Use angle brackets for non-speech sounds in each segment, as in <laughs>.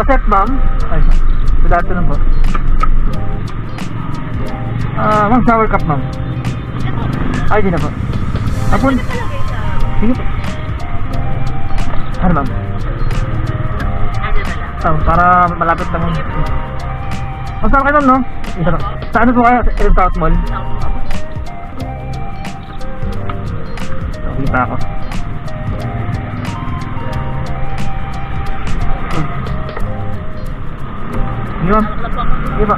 Joseph, ma'am. Ay, good afternoon po. Ah, ma'am, shower cup, ma'am. Ay, di na po. Apon. Sige po. Ano, ma'am? Ah, para malapit lang. ma'am. Oh, saan kayo, ma'am, no? Isa lang. Sa ano po kayo? Sa Elm South Mall? Nakita ako. Ma'am. Sige po.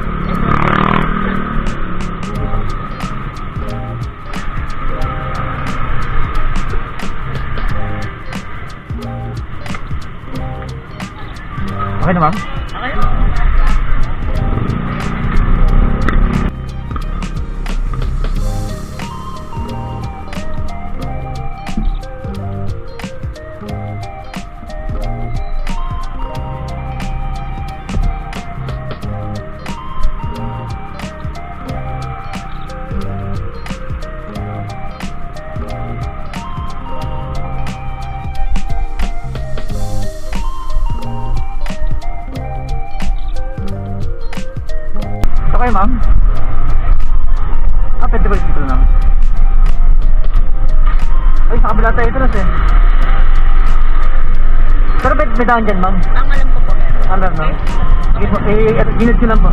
Okay na, ma'am? May, daan dyan, ma'am. Ang alam ko po. Ano, no? Sige po, eh, eh, ginid ko lang po.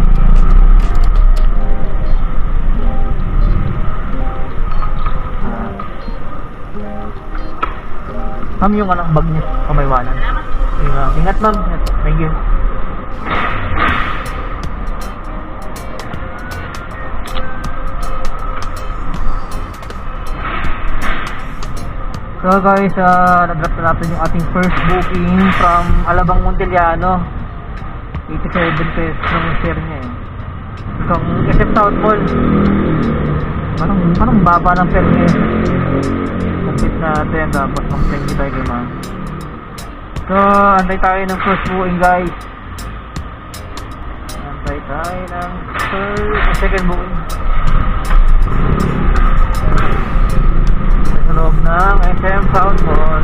Ma'am, yung anong bag. Sige, ma'am. Ingat, ma'am. Thank you. So guys, uh, nag-drop na natin yung ating first booking from Alabang Monteliano. 87 pesos ng share niya eh. Itong SF South Mall. Parang, parang baba ng fare niya. Complete natin, tapos mag thank you tayo kay ma'am. So, antay tayo ng first booking guys. Antay tayo ng first, second booking. Sa loob ng SM South Mall.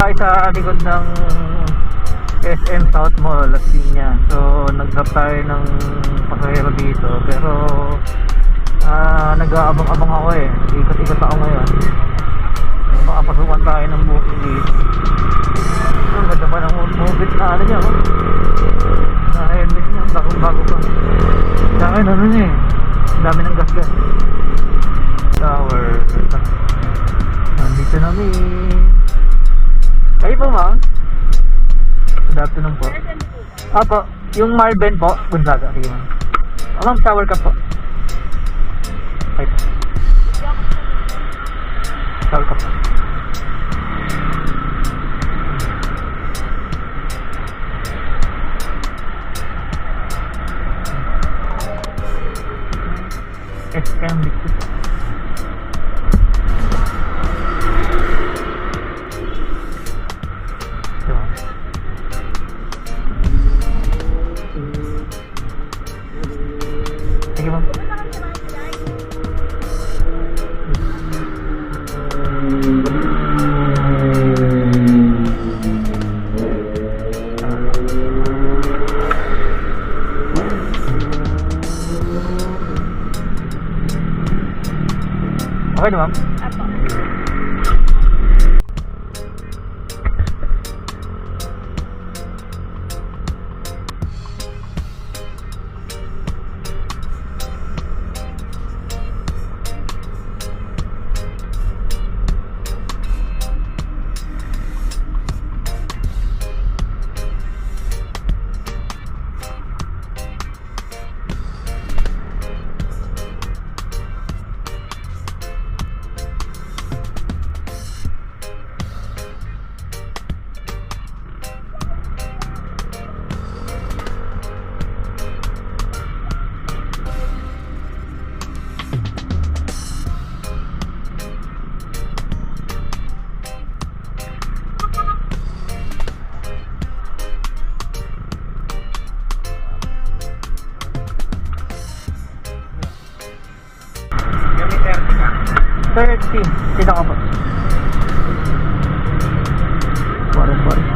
Ay sa likod ng SM South Mall, Piñas. So, nag-drop tayo ng pasahero dito. Pero, ah, nag-aabang-abang ako eh. Ikot-ikot ako ngayon. Baka pasukan tayo ng booking dito. Ang ganda pa ng movie na ano niya, oh. Na helmet niya, bagong-bago pa. Sa akin, ano niya eh. Dami ng gas-gas. Tower. Nandito na mi. Kayo po, ma'am? Good afternoon po. Apo, yung Marben po, Gonzaga. Sige, ma'am. Oh, ma'am, tower ka po. Ay po. Tower ka po. SM Okay na 30. Sino ka po? Parang parang.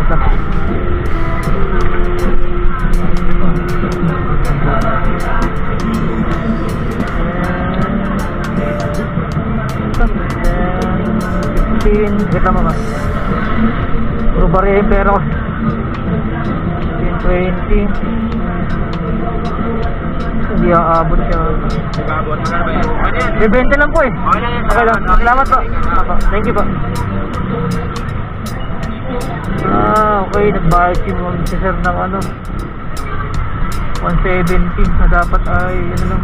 Ito. Fifteen, kita mo ba? Puro bariya yung pera ko. 15, 20. Hindi aabot siya. Ibabot na ba yun? Ano yan? May 20 lang po eh. Okay lang yan. Okay lang. Salamat po. Thank you po. Ah, okay. Nagbayad si Ma'am si Sir ng ano. 170 na dapat ay ano lang.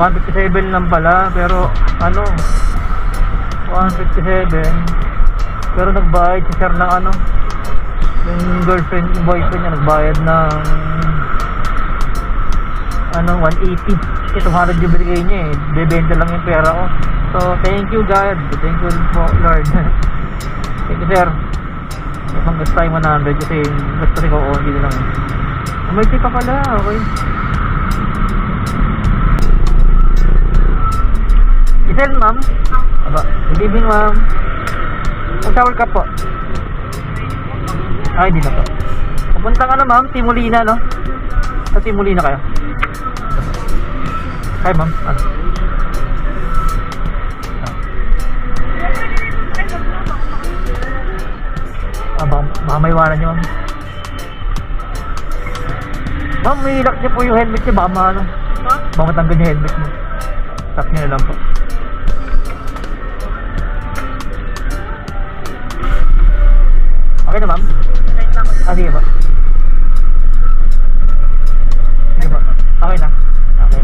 157 lang pala, pero ano, 157. Pero nagbayad si sir ng ano, yung girlfriend, yung boyfriend niya nagbayad ng ano, 180. Kasi 200 yung binigay niya eh. Bebenta lang yung pera ko. So, thank you God. Thank you po, Lord. <laughs> thank you, sir. Isang gusto tayo 100 kasi gusto rin ko only na lang. Oh, may pa pala. Okay. Isel, ma'am? Aba, good evening, ma'am. Ang shower cup po? Ay, di na po. Pupunta ka na, ma'am. Timulina, no? Sa Timulina kayo. Hi, ma'am. Ano? Ah, baka, baka may iwanan niyo, ma'am. Ma'am, may lock niyo po yung helmet niyo. Baka maano. Baka matanggal yung helmet niyo. Tap niyo na lang po. Okay na, ma'am? Ah, sige po. Sige po. Okay na. Okay.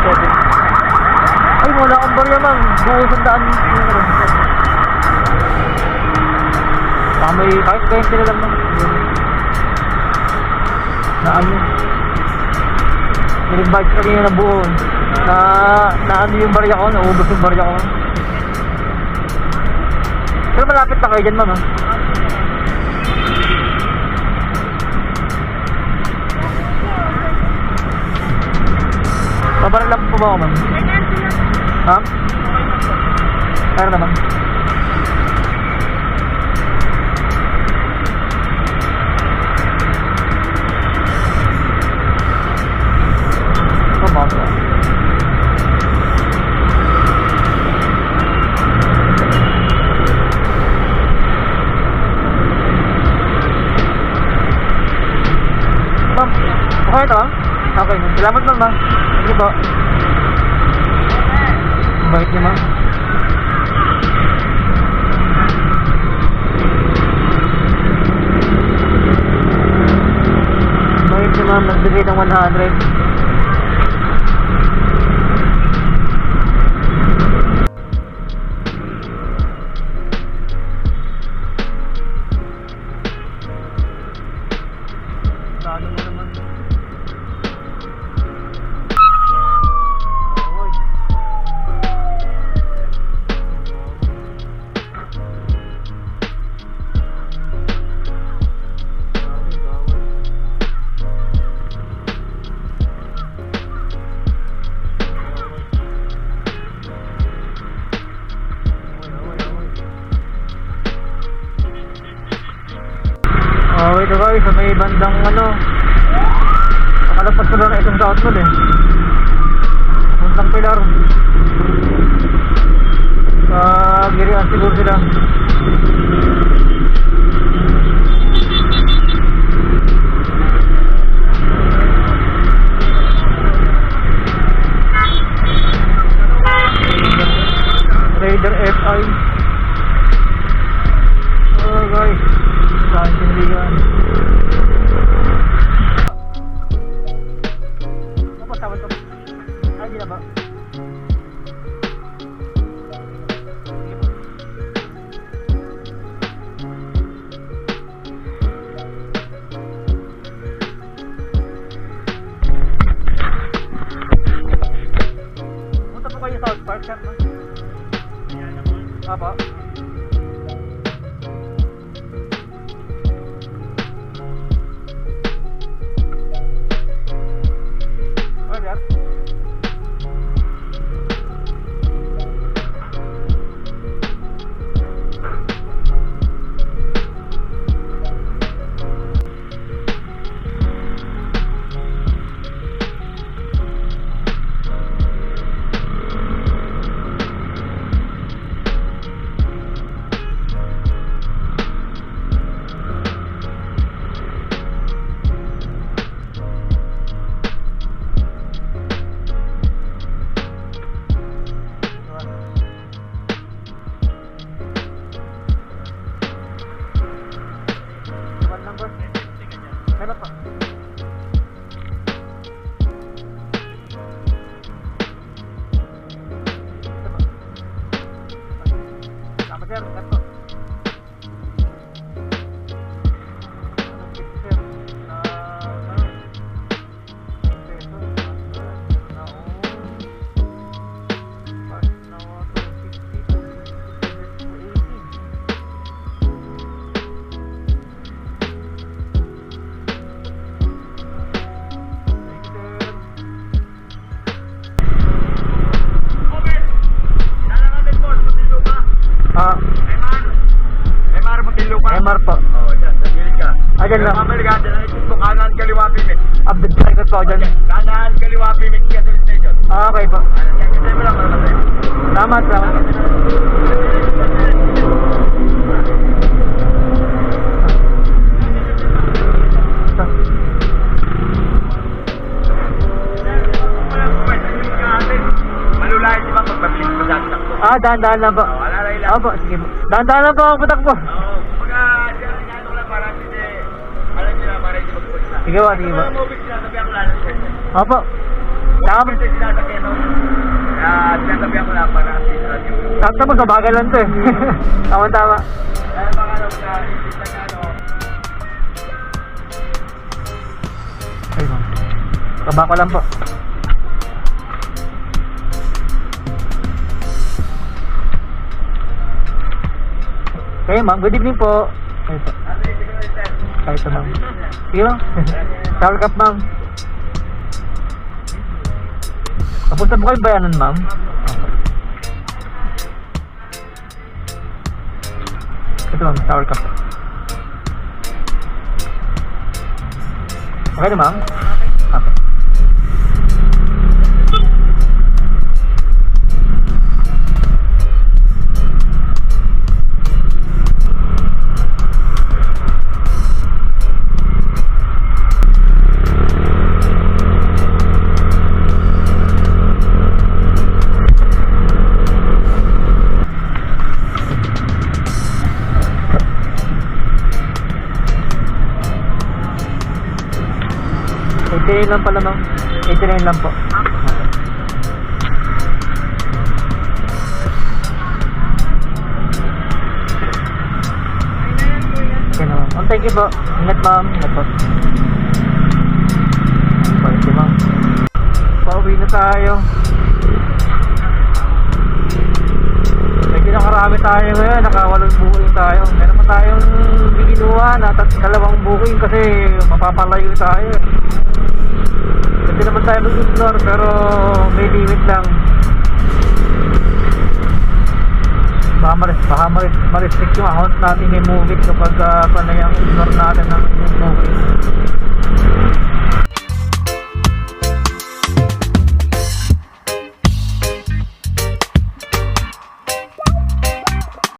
Seven. Ay, wala kang barya, ma'am. Buo sandaan. yung ano, seven. Baka may, kahit 20 na lang, ma'am. Na ano? Nilibag kanina na buo. Na, na ano yung barya ko, naubos yung barya ko. Pero malapit na kayo dyan, ma'am. ah. Pabaril lang po ba ako, ma'am? Ha? Meron naman. Po. Bait niyo ma'am. Bait niyo ma'am, nagbigay ng 100. Nakalapas ko lang na itong South Mall eh. Puntang Pilar. Sa Girian siguro sila. Raider FI. Oh guys, saan siniligan? Модерн, Ah, lang. Mamali ka. Dyan ang ito. Kanan kaliwa pimik. Update sa likod po ako dyan. Kanan kaliwa pimik. Quezon Station. Ah, okay po. Kasi mo lang. Para. Malulay di ba mabilis pa sa? Ah, dahan-dahan lang po. Oo, wala lang ilang. Ah, po, sige po. Dahan-dahan lang po ako patakbo. Oo, ako lang sir. Opo. Kasi sinasakyan no. Ah, sinasabi ako lang para sa mo, kabagal lang to eh. <laughs> Tama-tama. Kaya baka lang sa isip na ano. Ay, ma'am. Kabako lang po. Kayo ma'am, good evening po. Ay, po. Kahit ma'am. Sige ma'am. <laughs> Shower cup ma'am. Tapos na po kayo bayanan ma'am? Ito ma'am, shower cup. Okay na ma'am? 89 lang pala ma'am. 89 lang po. Okay na. Oh, thank you po. Ingat ma'am. Ingat po. Pwede ma'am. Pauwi na tayo. Medyo nakarami tayo ngayon. Nakawalong buhay tayo. Meron pa tayong biginuha na dalawang booking kasi mapapalayo tayo. Hindi naman tayo mag-ignore pero may limit lang. Baka, mares, baka mares, ma-restrict yung account natin may movie kapag uh, panay ang ignore natin ng movie.